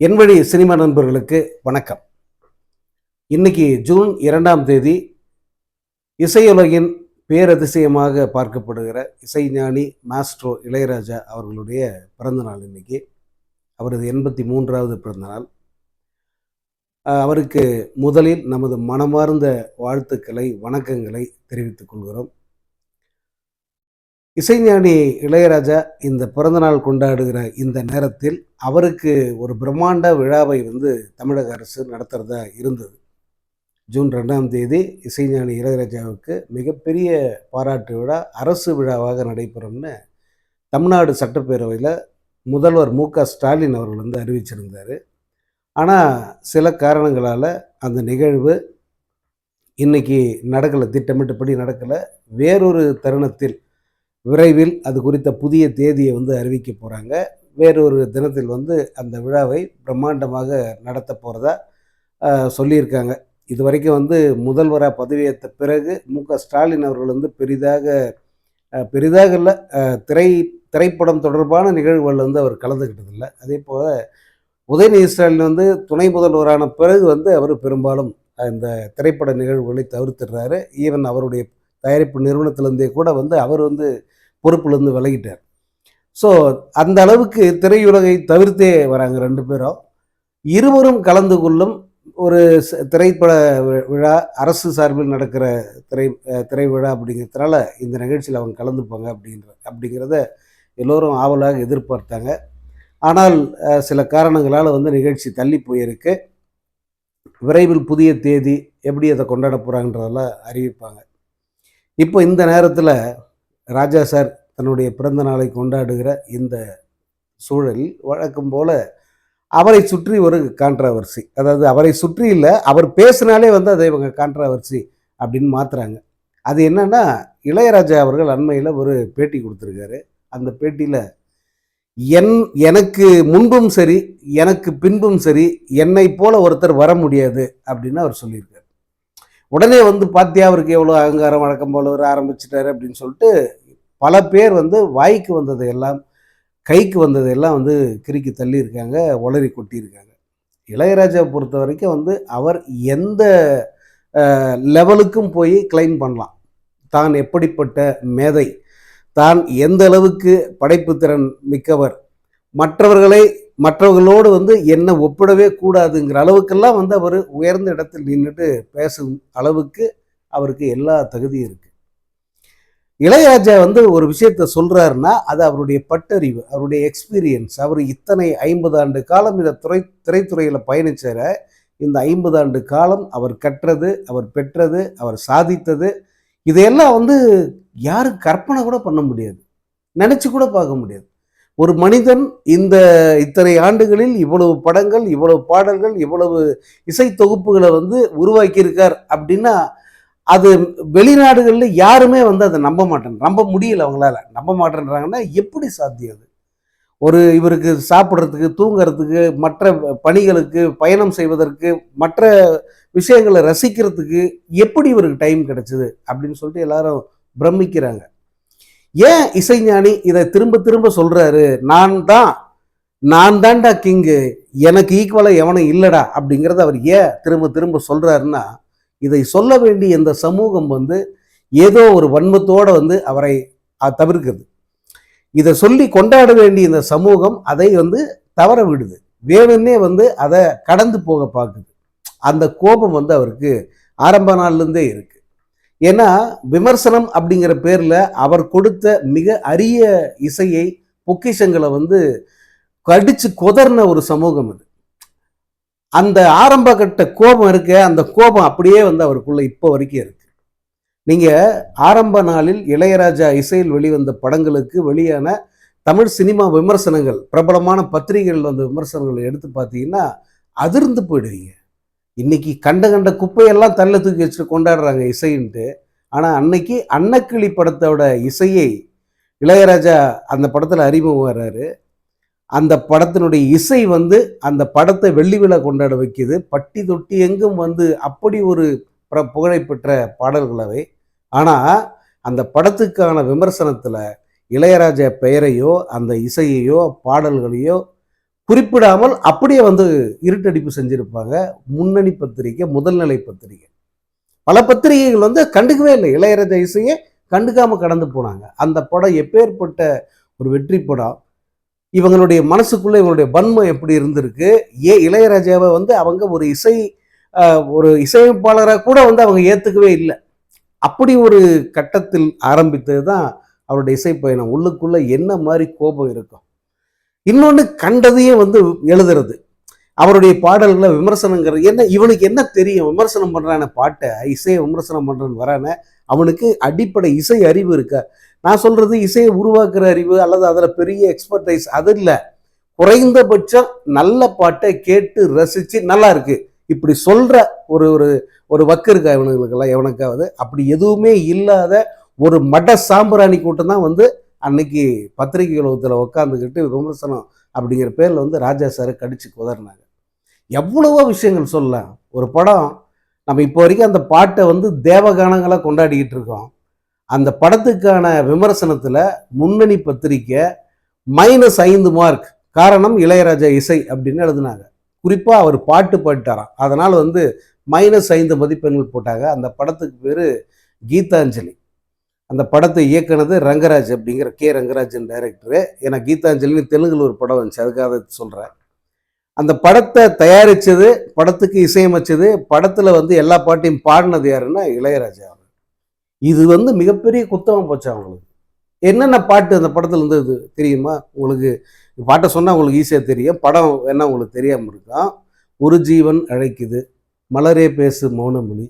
என் வழி சினிமா நண்பர்களுக்கு வணக்கம். இன்னைக்கு ஜூன் இரண்டாம் தேதி இசையுலகின் பேரதிசயமாக பார்க்கப்படுகிற இசைஞானி மாஸ்ட்ரோ இளையராஜா அவர்களுடைய பிறந்தநாள் இன்னைக்கு. அவரது எண்பத்தி மூன்றாவது பிறந்தநாள் அவருக்கு முதலில் நமது மனமார்ந்த வாழ்த்துக்களை வணக்கங்களை தெரிவித்துக் கொள்கிறோம். இசைஞானி இளையராஜா இந்த பிறந்தநாள் கொண்டாடுகிற இந்த நேரத்தில் அவருக்கு ஒரு பிரம்மாண்ட விழாவை வந்து தமிழக அரசு நடத்துகிறதா இருந்தது. ஜூன் ரெண்டாம் தேதி இசைஞானி இளையராஜாவுக்கு மிகப்பெரிய பாராட்டு விழா அரசு விழாவாக நடைபெறும்னு தமிழ்நாடு சட்டப்பேரவையில் முதல்வர் மு க ஸ்டாலின் அவர்கள் வந்து அறிவிச்சிருந்தார். ஆனால் சில காரணங்களால் அந்த நிகழ்வு இன்றைக்கி நடக்கலை திட்டமிட்டபடி நடக்கலை. வேறொரு தருணத்தில் விரைவில் அது குறித்த புதிய தேதியை வந்து அறிவிக்க போகிறாங்க வேறொரு தினத்தில் வந்து அந்த விழாவை பிரம்மாண்டமாக நடத்த போகிறதா சொல்லியிருக்காங்க. இது வரைக்கும் வந்து முதல்வராக பதவியேற்ற பிறகு மு. க. ஸ்டாலின் அவர்கள் வந்து பெரிதாக பெரிதாக இல்லை திரை திரைப்படம் தொடர்பான நிகழ்வுகள் வந்து அவர் கலந்துக்கிட்டதில்லை அதே போல் உதயநிதி ஸ்டாலின் வந்து துணை முதல்வரான பிறகு வந்து அவர் பெரும்பாலும் இந்த திரைப்பட நிகழ்வுகளை தவிர்த்துடுறாரு. ஈவன் அவருடைய தயாரிப்பு நிறுவனத்திலேருந்தே கூட வந்து அவர் வந்து பொறுப்புலேருந்து விலகிட்டார். ஸோ அந்த அளவுக்கு திரையுலகை தவிர்த்தே வராங்க ரெண்டு பேரும். இருவரும் கலந்து கொள்ளும் ஒரு திரைப்பட விழா அரசு சார்பில் நடக்கிற திரை திரைவிழா திரை விழா அப்படிங்கிறதுனால இந்த நிகழ்ச்சியில் அவங்க கலந்துப்பாங்க அப்படின்ற அப்படிங்கிறத எல்லோரும் ஆவலாக எதிர்பார்த்தாங்க. ஆனால் சில காரணங்களால் வந்து நிகழ்ச்சி தள்ளி போயிருக்கு. விரைவில் புதிய தேதி எப்படி அதை கொண்டாட போகிறாங்கன்றதெல்லாம் அறிவிப்பாங்க. இப்போ இந்த நேரத்தில் ராஜா சார் தன்னுடைய பிறந்த நாளை கொண்டாடுகிற இந்த சூழலில் வழக்கம் போல் அவரை சுற்றி ஒரு கான்ட்ராவர்சி அதாவது அவரை சுற்றி இல்லை அவர் பேசினாலே வந்து அதை இவங்க கான்ட்ராவர்சி அப்படின்னு மாற்றுறாங்க அது என்னன்னா இளையராஜா அவர்கள் அண்மையில் ஒரு பேட்டி கொடுத்துருக்காரு. அந்த பேட்டியில் என் எனக்கு முன்பும் சரி எனக்கு பின்பும் சரி என்னை போல ஒருத்தர் வர முடியாது அப்படின்னு அவர் சொல்லியிருக்காரு. உடனே வந்து பாத்தியா அவருக்கு எவ்வளோ அகங்காரம் வழக்கம் போல வர ஆரம்பிச்சிட்டாரு அப்படின்னு சொல்லிட்டு பல பேர் வந்து வாய்க்கு வந்ததை எல்லாம் கைக்கு வந்தது எல்லாம் வந்து கிறுக்கி தள்ளியிருக்காங்க உளறி கொட்டியிருக்காங்க. இளையராஜாவை பொறுத்த வரைக்கும் வந்து அவர் எந்த லெவலுக்கும் போய் கிளைம் பண்ணலாம். தான் எப்படிப்பட்ட மேதை தான் எந்த அளவுக்கு படைப்பு திறன் மிக்கவர் மற்றவர்களை மற்றவர்களோடு வந்து என்ன ஒப்பிடவே கூடாதுங்கிற அளவுக்கெல்லாம் வந்து அவர் உயர்ந்த இடத்தில் நின்றுட்டு பேசும் அளவுக்கு அவருக்கு எல்லா தகுதியும் இருக்குது இளையராஜா வந்து ஒரு விஷயத்த சொல்கிறாருன்னா அது அவருடைய பட்டறிவு அவருடைய எக்ஸ்பீரியன்ஸ் அவர் இத்தனை ஐம்பது ஆண்டு காலம் இந்த துறை திரைத்துறையில் பயணிச்சார இந்த ஐம்பது ஆண்டு காலம் அவர் கற்றது அவர் பெற்றது அவர் சாதித்தது இதையெல்லாம் வந்து யாரும் கற்பனை கூட பண்ண முடியாது. நினச்சி கூட பார்க்க முடியாது. ஒரு மனிதன் இந்த இத்தனை ஆண்டுகளில் இவ்வளவு படங்கள் இவ்வளவு பாடல்கள் இவ்வளவு இசை தொகுப்புகளை வந்து உருவாக்கியிருக்கார் அப்படின்னா அது வெளிநாடுகளில் யாருமே வந்து அதை நம்ப மாட்டேன் நம்ப முடியல அவங்களால. நம்ப மாட்டேன்றாங்கன்னா எப்படி சாத்தியம் அது? ஒரு இவருக்கு சாப்பிட்றதுக்கு தூங்குறதுக்கு மற்ற பணிகளுக்கு பயணம் செய்வதற்கு மற்ற விஷயங்களை ரசிக்கிறதுக்கு எப்படி இவருக்கு டைம் கிடைச்சிது அப்படின்னு சொல்லிட்டு எல்லாரும் பிரமிக்கிறாங்க. ஏன் இசைஞானி இதை திரும்ப திரும்ப சொல்றாரு? நான் தான் நான் தான்டா கிங்கு எனக்கு ஈக்குவலாக எவனும் இல்லைடா அப்படிங்கிறத அவர் ஏன் திரும்ப திரும்ப சொல்றாருன்னா இதை சொல்ல வேண்டிய இந்த சமூகம் வந்து ஏதோ ஒரு வன்மத்தோடு வந்து அவரை தவிர்க்குது. இதை சொல்லி கொண்டாட வேண்டிய இந்த சமூகம் அதை வந்து தவற விடுது. வேணும்னே வந்து அதை கடந்து போக பார்க்குது. அந்த கோபம் வந்து அவருக்கு ஆரம்ப நாள்லேருந்தே இருக்கு. ஏன்னா விமர்சனம் அப்படிங்கிற பேரில் அவர் கொடுத்த மிக அரிய இசையை பொக்கிஷங்களை வந்து கடிச்சு கொதர்ன ஒரு சமூகம் இது அந்த ஆரம்ப கட்ட கோபம் இருக்க அந்த கோபம் அப்படியே வந்து அவருக்குள்ள இப்போ வரைக்கும் இருக்கு. நீங்க ஆரம்ப நாளில் இளையராஜா இசையில் வெளிவந்த படங்களுக்கு வெளியான தமிழ் சினிமா விமர்சனங்கள் பிரபலமான பத்திரிகைகள் வந்த விமர்சனங்களை எடுத்து பார்த்தீங்கன்னா அதிர்ந்து போயிடுவீங்க. இன்னைக்கு கண்ட கண்ட குப்பையெல்லாம் தள்ள தூக்கி வச்சுட்டு கொண்டாடுறாங்க இசைன்ட்டு. ஆனால் அன்னைக்கு அன்னக்கிளி படத்தோட இசையை இளையராஜா அந்த படத்தில் அறிமுகம் வர்றாரு. அந்த படத்தினுடைய இசை வந்து அந்த படத்தை வெள்ளி விழா கொண்டாட வைக்கிது. பட்டி தொட்டி எங்கும் வந்து அப்படி ஒரு புகழை பெற்ற பாடல்களவை ஆனால் அந்த படத்துக்கான விமர்சனத்தில் இளையராஜா பெயரையோ அந்த இசையையோ பாடல்களையோ குறிப்பிடாமல் அப்படியே வந்து இருட்டடிப்பு செஞ்சுருப்பாங்க. முன்னணி பத்திரிகை முதல்நிலை பத்திரிகை. பல பத்திரிகைகள் வந்து கண்டுக்கவே இல்லை. இளையராஜா இசையை கண்டுக்காமல் கடந்து போனாங்க. அந்த படம் எப்பேற்பட்ட ஒரு வெற்றி படம்? இவங்களுடைய மனசுக்குள்ளே இவங்களுடைய வன்மம் எப்படி இருந்திருக்கு? ஏ இளையராஜாவை வந்து அவங்க ஒரு இசை ஒரு இசையமைப்பாளராக கூட வந்து அவங்க ஏற்றுக்கவே இல்லை. அப்படி ஒரு கட்டத்தில் ஆரம்பித்தது தான் அவருடைய இசை பயணம் என்ன மாதிரி கோபம் இருக்கும்? இன்னொன்று கண்டதையே வந்து எழுதுறது. அவருடைய பாடல்களை விமர்சனங்கிறது என்ன இவனுக்கு என்ன தெரியும்? விமர்சனம் பண்ணுறான பாட்டை இசையை விமர்சனம் பண்ணுறேன்னு வரான அவனுக்கு அடிப்படை இசை அறிவு இருக்கா? நான் சொல்கிறது இசையை உருவாக்குற அறிவு அல்லது அதில் பெரிய எக்ஸ்பர்டைஸ் அது இல்லை. குறைந்தபட்சம் நல்ல பாட்டை கேட்டு ரசித்து நல்லா இருக்கு. இப்படி சொல்கிற ஒரு ஒரு ஒரு வக்கு இருக்கா இவனுங்களுக்கெல்லாம்? எவனுக்காவது. அப்படி எதுவுமே இல்லாத ஒரு மட சாம்பிராணி கூட்டம் தான் வந்து அன்னைக்கு பத்திரிகை உலகத்தில் உட்காந்துக்கிட்டு விமர்சனம் அப்படிங்கிற பேரில் வந்து ராஜா சாரை கடிச்சு குதறினாங்க. எவ்வளவோ விஷயங்கள் சொல்லலாம் ஒரு படம் நம்ம இப்போ வரைக்கும் அந்த பாட்டை வந்து தேவகானங்களாக கொண்டாடிக்கிட்டு இருக்கோம். அந்த படத்துக்கான விமர்சனத்தில் முன்னணி பத்திரிக்கை மைனஸ் ஐந்து மார்க் காரணம் இளையராஜா இசை அப்படின்னு எழுதுனாங்க. குறிப்பாக அவர் பாட்டு பாடிட்டாராம். அதனால் வந்து மைனஸ் ஐந்து மதிப்பெண்கள் போட்டாங்க. அந்த படத்துக்கு பேர் கீதாஞ்சலி. அந்த படத்தை இயக்குனது ரங்கராஜ் அப்படிங்கிற கே. ரங்கராஜன் டைரக்டரு ஏன்னா கீதாஞ்சலின்னு தெலுங்கில் ஒரு படம் வந்துச்சு. அதுக்காக சொல்கிறேன் அந்த படத்தை தயாரித்தது படத்துக்கு இசையமைச்சது படத்தில் வந்து எல்லா பாட்டையும் பாடினது யாருன்னா இளையராஜா அவர் இது வந்து மிகப்பெரிய குத்தமாக போச்சு அவங்களுக்கு. என்னென்ன பாட்டு அந்த படத்தில் இருந்தது தெரியுமா? உங்களுக்கு பாட்டை சொன்னால் உங்களுக்கு ஈஸியாக தெரியும். படம் என்ன உங்களுக்கு தெரியாமல் இருக்கும் ஒரு ஜீவன் அழைக்குது. மலரே பேசு மௌனமொழி.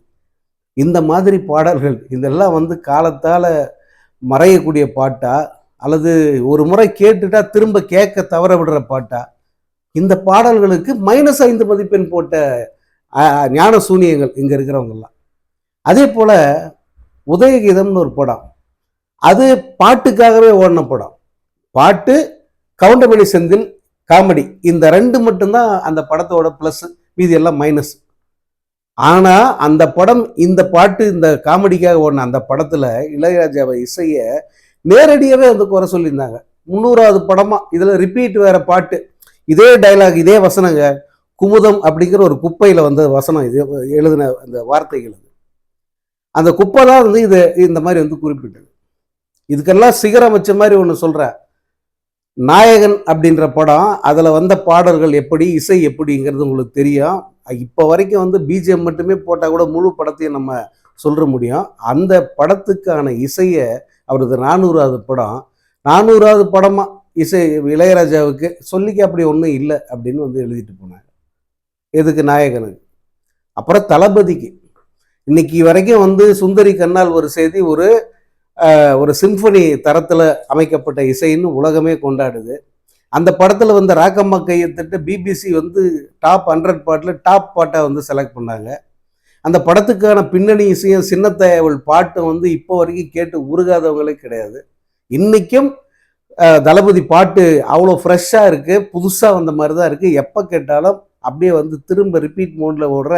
இந்த மாதிரி பாடல்கள் இதெல்லாம் வந்து காலத்தால் மறையக்கூடிய பாட்டா? அல்லது ஒரு முறை கேட்டுட்டா திரும்ப கேட்க தவற விடுற பாட்டா? இந்த பாடல்களுக்கு மைனஸ் ஐந்து மதிப்பெண் போட்ட ஞான சூனியங்கள் இங்கே இருக்கிறவங்கெல்லாம். அதே போல் உதயகீதம்னு ஒரு படம். அது பாட்டுக்காகவே ஓடின படம். பாட்டு கவுண்டமணி செந்தில் காமெடி. இந்த ரெண்டு மட்டும்தான் அந்த படத்தோட ப்ளஸ் மீதி எல்லாம் மைனஸ் ஆனால் அந்த படம் இந்த பாட்டு இந்த காமெடிக்காக ஓடின அந்த படத்தில் இளையராஜாவை இசையை நேரடியாகவே வந்து குறை சொல்லியிருந்தாங்க. முந்நூறாவது படமாக இதில் ரிப்பீட் வேற பாட்டு. இதே டைலாக் இதே வசனங்க. குமுதம் அப்படிங்கிற ஒரு குப்பையில் வந்த வசனம் இது எழுதின அந்த வார்த்தைகள் அந்த குப்பை தான் வந்து இது இந்த மாதிரி வந்து குறிப்பிட்டது. இதுக்கெல்லாம் சிகரம் வச்ச மாதிரி ஒன்று சொல்கிறேன் நாயகன் அப்படின்ற படம் அதில் வந்த பாடல்கள் எப்படி இசை எப்படிங்கிறது உங்களுக்கு தெரியும். இப்போ வரைக்கும் வந்து பிஜிஎம் மட்டுமே போட்டால் கூட முழு படத்தையும் நம்ம சொல்ல முடியும். அந்த படத்துக்கான இசையை அவரது நானூறாவது படம். நானூறாவது படமா இசை இளையராஜாவுக்கு சொல்லிக்க அப்படி ஒன்றும் இல்லை அப்படின்னு வந்து எழுதிட்டு போனாங்க எதுக்கு நாயகனுக்கு? அப்புறம் தளபதிக்கு. இன்னைக்கு வரைக்கும் வந்து சுந்தரி கண்ணால் ஒரு செய்தி ஒரு ஒரு சிம்பனி தரத்தில் அமைக்கப்பட்ட இசைன்னு உலகமே கொண்டாடுது. அந்த படத்தில் வந்த ராக்கம்மா கையத்திட்டு பிபிசி வந்து டாப் ஹண்ட்ரட் பாட்டில் டாப் பாட்டாக வந்து செலக்ட் பண்ணாங்க. அந்த படத்துக்கான பின்னணி இசையும் சின்னத்தையவள் பாட்டும் வந்து இப்போ வரைக்கும் கேட்டு உருகாதவங்களே கிடையாது. இன்றைக்கும் தளபதி பாட்டு அவ்வளோ ஃப்ரெஷ்ஷாக இருக்குது புதுசாக வந்த மாதிரி தான் இருக்குது எப்போ கேட்டாலும் அப்படியே வந்து திரும்ப ரிப்பீட் மோடில் ஓடுற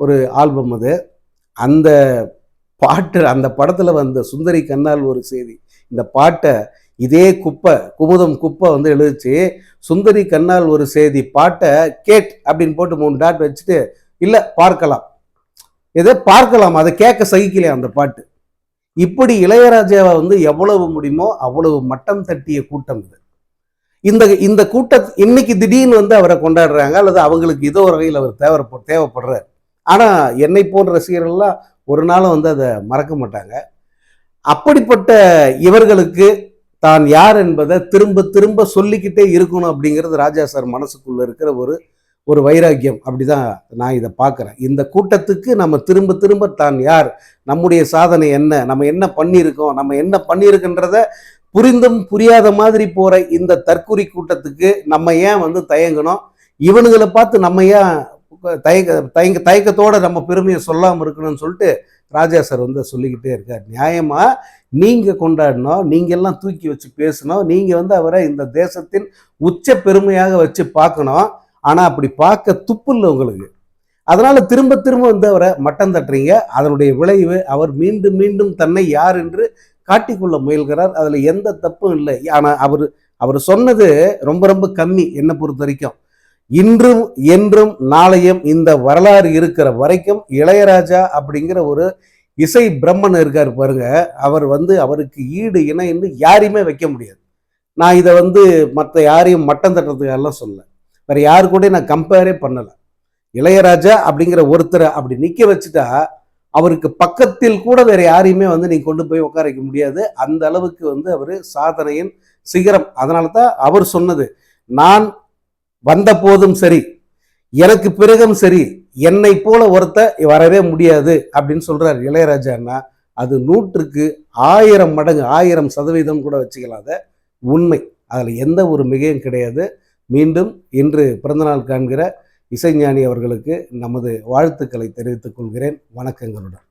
ஒரு ஆல்பம் அது. அந்த பாட்டு அந்த படத்தில் வந்த சுந்தரி கண்ணால் ஒரு செய்தி இந்த பாட்டை இதே குப்பை குமுதம் குப்பை வந்து எழுதிச்சு சுந்தரி கண்ணால் ஒரு செய்தி பாட்டை கேட் அப்படின்னு போட்டு மூணு டாட் வச்சுட்டு இல்லை பார்க்கலாம். எதை பார்க்கலாம் அதை கேட்க சகிக்கலையா அந்த பாட்டு. இப்படி இளையராஜாவை வந்து எவ்வளவு முடியுமோ அவ்வளவு மட்டம் தட்டிய கூட்டம் இது. இந்த இந்த கூட்ட இன்னைக்கு திடீர்னு வந்து அவரை கொண்டாடுறாங்க அல்லது அவங்களுக்கு இதோ ஒரு வகையில் அவர் தேவை தேவைப்படுறார். ஆனால் என்னை போன்ற ரசிகர்கள்லாம் ஒரு நாளும் வந்து அதை மறக்க மாட்டாங்க. அப்படிப்பட்ட இவர்களுக்கு தான் யார் என்பதை திரும்ப திரும்ப சொல்லிக்கிட்டே இருக்கணும் அப்படிங்கிறது ராஜா சார் மனசுக்குள்ளே இருக்கிற ஒரு ஒரு வைராக்கியம். அப்படிதான் நான் இதை பார்க்குறேன். இந்த கூட்டத்துக்கு நம்ம திரும்ப திரும்ப தான் யார் நம்முடைய சாதனை என்ன நம்ம என்ன பண்ணியிருக்கோம் நம்ம என்ன பண்ணியிருக்குன்றத புரிந்தும் புரியாத மாதிரி போகிற இந்த தற்குறி கூட்டத்துக்கு நம்ம ஏன் வந்து தயங்கணும்? இவனுங்களை பார்த்து நம்ம ஏன் தயக்க தயங்க தயக்கத்தோட நம்ம பெருமையை சொல்லாமல் இருக்கணும்னு சொல்லிட்டு ராஜா சார் வந்து சொல்லிக்கிட்டே இருக்கார் நியாயமாக நீங்கள் கொண்டாடணும் நீங்க எல்லாம் தூக்கி வச்சு பேசணும் நீங்கள் வந்து அவரை இந்த தேசத்தின் உச்ச பெருமையாக வச்சு பார்க்கணும் ஆனால் அப்படி பார்க்க துப்பு இல்லை உங்களுக்கு. அதனால் திரும்ப திரும்ப வந்து அவரை மட்டம் தட்டுறீங்க. அதனுடைய விளைவு அவர் மீண்டும் மீண்டும் தன்னை யார் என்று காட்டிக்கொள்ள முயல்கிறார். அதில் எந்த தப்பும் இல்லை. ஆனால் அவர் அவர் சொன்னது ரொம்ப ரொம்ப கம்மி என்னை பொறுத்த வரைக்கும். இன்றும் என்றும் நாளையும் இந்த வரலாறு இருக்கிற வரைக்கும் இளையராஜா அப்படிங்கிற ஒரு இசை பிரம்மன் இருக்கார் பாருங்க. அவர் வந்து அவருக்கு ஈடு இணைன்னு யாரையுமே வைக்க முடியாது. நான் இதை வந்து மற்ற யாரையும் மட்டம் தட்டுறதுக்கெல்லாம் சொல்ல வேற யாரு கூட நான் கம்பேரே பண்ணலை. இளையராஜா அப்படிங்கிற ஒருத்தரை அப்படி நிற்க வச்சுட்டா அவருக்கு பக்கத்தில் கூட வேற யாரையுமே வந்து நீங்கள் கொண்டு போய் உட்கார வைக்க முடியாது. அந்த அளவுக்கு வந்து அவர் சாதனையின் சிகரம். அதனால தான் அவர் சொன்னது நான் வந்த போதும் சரி எனக்கு பிறகும் சரி என்னை போல ஒருத்த வரவே முடியாது அப்படின்னு சொல்றாரு இளையராஜா அண்ணா. அது நூற்றுக்கு ஆயிரம் மடங்கு ஆயிரம் சதவீதம் கூட வச்சுக்கலாம் அதை உண்மை. அதில் எந்த ஒரு மிகையும் கிடையாது. மீண்டும் இன்று பிறந்தநாள் காண்கிற இசைஞானி அவர்களுக்கு நமது வாழ்த்துக்களை தெரிவித்துக் கொள்கிறேன். வணக்கங்களுடன்.